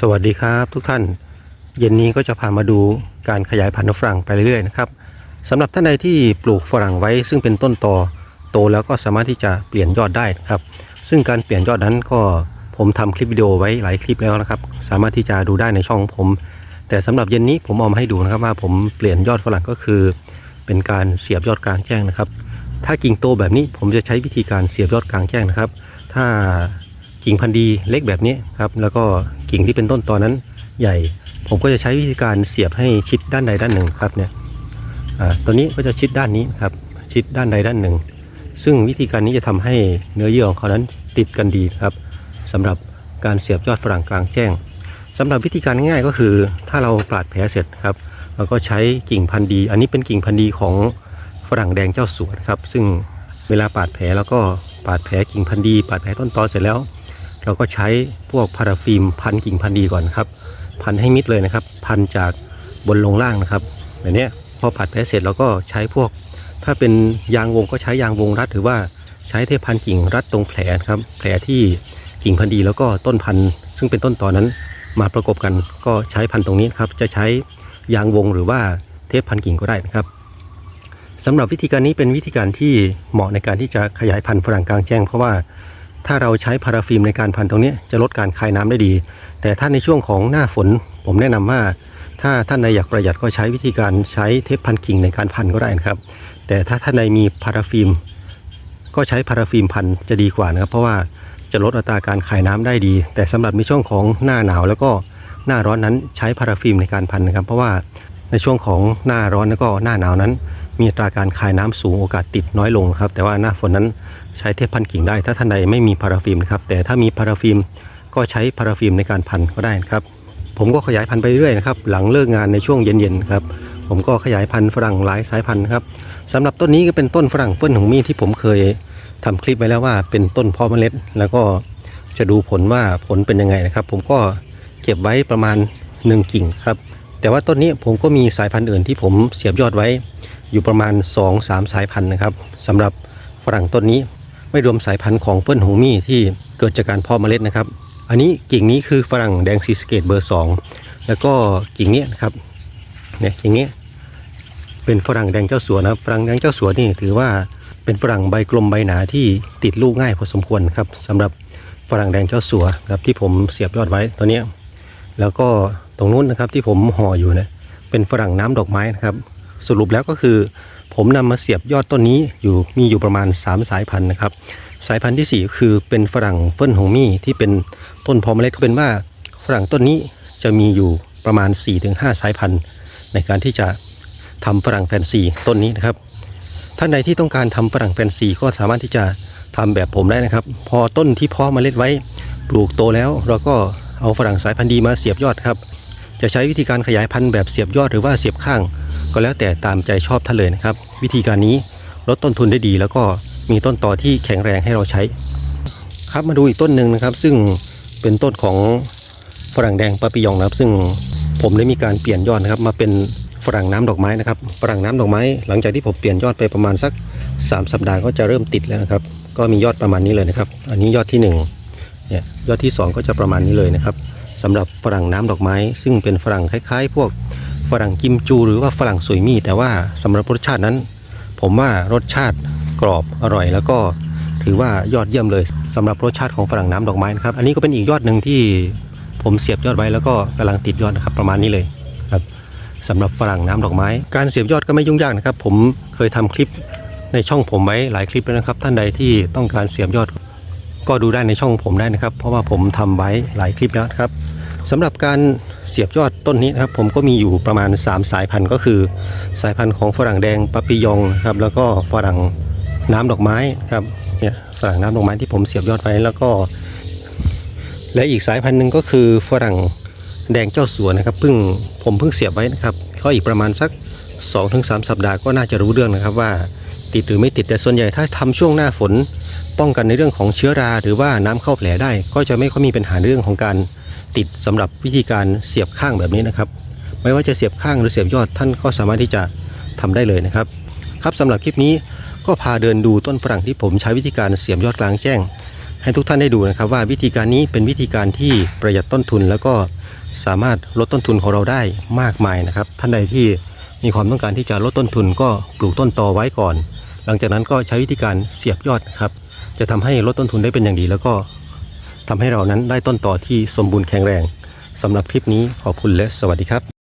สวัสดีครับทุกท่าน เย็นนี้ก็จะพามาดูการขยายพันธุ์ฝรั่งไปเรื่อยๆนะครับสำหรับท่านใดที่ปลูกฝรั่งไว้ ซึ่งเป็นต้นตอโตแล้วก็สามารถที่จะเปลี่ยนยอดได้นะครับ ซึ่งการเปลี่ยนยอดนั้นก็ผมทำคลิปวิดีโอไว้หลายคลิปแล้วนะครับ สามารถที่จะดูได้ในช่องของผม แต่สำหรับเย็นนี้ผมเอามาให้ดูนะครับว่าผมเปลี่ยนยอดฝรั่งก็คือ เป็นการเสียบยอดกลางแจ้งนะครับ ถ้ากิ่งโตแบบนี้ผมจะใช้วิธีการเสียบยอดกลางแจ้งนะครับ ถ้ากิ่งพันธุ์ดีเล็กแบบนี้ครับแล้วก็ กิ่งที่เป็นต้นตอนนั้นใหญ่ ผมก็จะใช้วิธีการเสียบให้ชิดด้านใดด้านหนึ่งครับเนี่ยตัวนี้ก็จะชิดด้านนี้ครับชิดด้านใดด้านหนึ่ง ซึ่งวิธีการนี้จะทำให้เนื้อเยื่อของเขานั้นติดกันดีครับสำหรับการเสียบยอดฝรั่งกลางแจ้งสำหรับวิธีการง่ายก็คือ ถ้าเราปาดแผลเสร็จครับเราก็ใช้กิ่งพันธุ์ดี อันนี้เป็นกิ่งพันธุ์ดีของฝรั่งแดงเจ้าสวนครับ ซึ่งเวลาปาดแผลแล้วก็ปาดแผลกิ่งพันธุ์ดีปาดแผลต้นตอเสร็จแล้ว เราก็ใช้พวกพาราฟิล์มพันกิ่งพันดีก่อนครับ พันให้มิดเลยนะครับ พันจากบนลงล่างนะครับแบบนี้พอปาดแผลเสร็จเราก็ใช้พวก ถ้าเป็นยางวงก็ใช้ยางวงรัดหรือว่าใช้เทปพันกิ่งรัดตรงแผลครับ แผลที่กิ่งพันดีแล้วก็ต้นพันซึ่งเป็นต้นตอนั้นมาประกบกันก็ใช้พันตรงนี้ครับ จะใช้ยางวงหรือว่าเทปพันกิ่งก็ได้นะครับสำหรับวิธีการนี้เป็นวิธีการที่เหมาะในการที่จะขยายพันธุ์ฝรั่งกลางแจ้ง เพราะว่า ถ้าเราใช้พาราฟิล์มในการพันตรงนี้จะลดการคายน้ำได้ดี แต่ถ้าในช่วงของหน้าฝนผมแนะนำว่า ถ้าท่านใดอยากประหยัดก็ใช้วิธีการใช้เทปพันกิ่งในการพันก็ได้นะครับ แต่ถ้าท่านใดมีพาราฟิล์มก็ใช้พาราฟิล์มพันจะดีกว่านะครับ เพราะว่าจะลดอัตราการคายน้ำได้ดี แต่สำหรับในช่วงของหน้าหนาวแล้วก็หน้าร้อนนั้นใช้พาราฟิล์มในการพันนะครับ เพราะว่าในช่วงของหน้าร้อนแล้วก็หน้าหนาวนั้น มีอัตราการคายน้ำสูงโอกาสติดน้อยลงครับ แต่ว่าหน้าฝนนั้น ใช้เทปพันกิ่งได้ ถ้าท่านใดไม่มีพาราฟิล์มนะครับ แต่ถ้ามีพาราฟิล์มก็ใช้พาราฟิล์มในการพันก็ได้นะครับ ผมก็ขยายพันธุ์ไปเรื่อยนะครับ หลังเลิกงานในช่วงเย็นๆครับ ผมก็ขยายพันธุ์ฝรั่งหลายสายพันธุ์ครับสำหรับต้นนี้ก็เป็นต้นฝรั่งเฟิ่นหงมีที่ผมเคยทำคลิปไว้แล้วว่าเป็นต้นพาะเมล็ด แล้วก็จะดูผลว่าผลเป็นยังไงนะครับ ผมก็เก็บไว้ประมาณ 1 กิ่งครับ แต่ว่าต้นนี้ผมก็มีสายพันธุ์อื่นที่ผมเสียบยอดไว้อยู่ประมาณ 2-3 สายพันธุ์นะครับสำหรับฝรั่งต้นนี้ ไม่รวมสายพันธุ์ของเฟิ่นหงมี่ที่เกิดจากการเพาะเมล็ดนะครับ อันนี้กิ่งนี้คือฝรั่งแดงซีสเกตเบอร์ 2 แล้วก็กิ่งนี้นะครับเนี่ยกิ่งนี้เป็นฝรั่งแดงเจ้าสัวนะฝรั่งแดงเจ้าสัวนี่ถือว่าเป็นฝรั่งใบกลมใบหนาที่ติดลูกง่ายพอสมควรครับสำหรับฝรั่งแดงเจ้าสัวนะครับที่ผมเสียบยอดไว้ตัวนี้แล้วก็ตรงนู้นนะครับที่ผมห่ออยู่เนี่ยเป็นฝรั่งน้ำดอกไม้นะครับ สรุปแล้วก็คือ ผมนำมาเสียบยอดต้นนี้อยู่มีอยู่ประมาณ 3 สายพันธุ์นะครับ สายพันธุ์ที่ 4 คือเป็นฝรั่งเฟิ่นหงมี่ที่เป็นต้นพอมเมล็ดก็เป็นว่าฝรั่งต้นนี้จะมีอยู่ประมาณ 4-5 สายพันธุ์ ในการที่จะทำฝรั่งแฟนซีต้นนี้นะครับ ท่านใดที่ต้องการทำฝรั่งแฟนซีก็สามารถที่จะทำแบบผมได้นะครับ พอต้นที่เพาะเมล็ดไว้ปลูกโตแล้ว เราก็เอาฝรั่งสายพันธุ์ดีมาเสียบยอดครับ จะใช้วิธีการขยายพันธุ์แบบเสียบยอดหรือว่าเสียบข้าง ก็แล้วแต่ตามใจชอบท่านเลยนะครับ วิธีการนี้ลดต้นทุนได้ดี แล้วก็มีต้นต่อที่แข็งแรงให้เราใช้ ครับมาดูอีกต้นหนึ่งนะครับ ซึ่งเป็นต้นของฝรั่งแดงปาปิยองนะครับ ซึ่งผมได้มีการเปลี่ยนยอดนะครับ มาเป็นฝรั่งน้ำดอกไม้นะครับฝรั่งน้ำดอกไม้ หลังจากที่ผมเปลี่ยนยอดไปประมาณสัก 3 สัปดาห์ก็จะเริ่มติดแล้วนะครับ ก็มียอดประมาณนี้เลยนะครับ อันนี้ยอดที่1เนี่ยยอดที่ 2 ก็จะประมาณนี้เลยนะครับสำหรับฝรั่งน้ำดอกไม้ ซึ่งเป็นฝรั่งคล้าย ๆ พวก ฝรั่งกิมจูหรือว่าฝรั่งสวยมี่แต่ว่าสำหรับรสชาตินั้น ผมว่ารสชาติกรอบอร่อยแล้วก็ถือว่ายอดเยี่ยมเลยสำหรับรสชาติของฝรั่งน้ำดอกไม้นะครับ อันนี้ก็เป็นอีกยอดหนึ่งที่ผมเสียบยอดไว้แล้วก็กำลังติดยอดนะครับ ประมาณนี้เลยครับสำหรับฝรั่งน้ำดอกไม้ การเสียบยอดก็ไม่ยุ่งยากนะครับ ผมเคยทำคลิปในช่องผมไว้หลายคลิปแล้วนะครับ ท่านใดที่ต้องการเสียบยอดก็ดูได้ในช่องผมได้นะครับ เพราะว่าผมทำไว้หลายคลิปแล้วครับสำหรับการ เสียบยอดต้นนี้นะครับ ผมก็มีอยู่ประมาณ 3 สายพันธุ์ก็คือ สายพันธุ์ของฝรั่งแดงปาปิยองครับแล้วก็ฝรั่งน้ำดอกไม้ครับเนี่ยฝรั่งน้ำดอกไม้ที่ผมเสียบยอดไว้แล้วก็ และอีกสายพันธุ์หนึ่งก็คือฝรั่งแดงเจ้าสัวนะครับเพิ่งผมเพิ่งเสียบไว้นะครับก็อีกประมาณสัก 2-3 สัปดาห์ก็น่าจะรู้เรื่องนะครับว่า ติดหรือไม่ติดแต่ส่วนใหญ่ถ้าทำช่วงหน้าฝน ป้องกันในเรื่องของเชื้อราหรือว่าน้ำเข้าแผลได้ ก็จะไม่ค่อยมีปัญหาเรื่องของการติดสำหรับวิธีการเสียบข้างแบบนี้นะครับ ไม่ว่าจะเสียบข้างหรือเสียบยอดท่านก็สามารถที่จะทำได้เลยนะครับ ครับสำหรับคลิปนี้ก็พาเดินดูต้นฝรั่งที่ผมใช้วิธีการเสียบยอดกลางแจ้ง ให้ทุกท่านได้ดูนะครับ ว่าวิธีการนี้เป็นวิธีการที่ประหยัดต้นทุน แล้วก็สามารถลดต้นทุนของเราได้มากมายนะครับ ท่านใดที่มีความต้องการที่จะลดต้นทุนก็ปลูกต้นตอไว้ก่อน หลังจากนั้นก็ใช้วิธีการเสียบยอดครับ จะทำให้ลดต้นทุนได้เป็นอย่างดี แล้วก็ทำให้เรานั้นได้ต้นต่อที่สมบูรณ์แข็งแรงสำหรับคลิปนี้ขอบคุณและสวัสดีครับ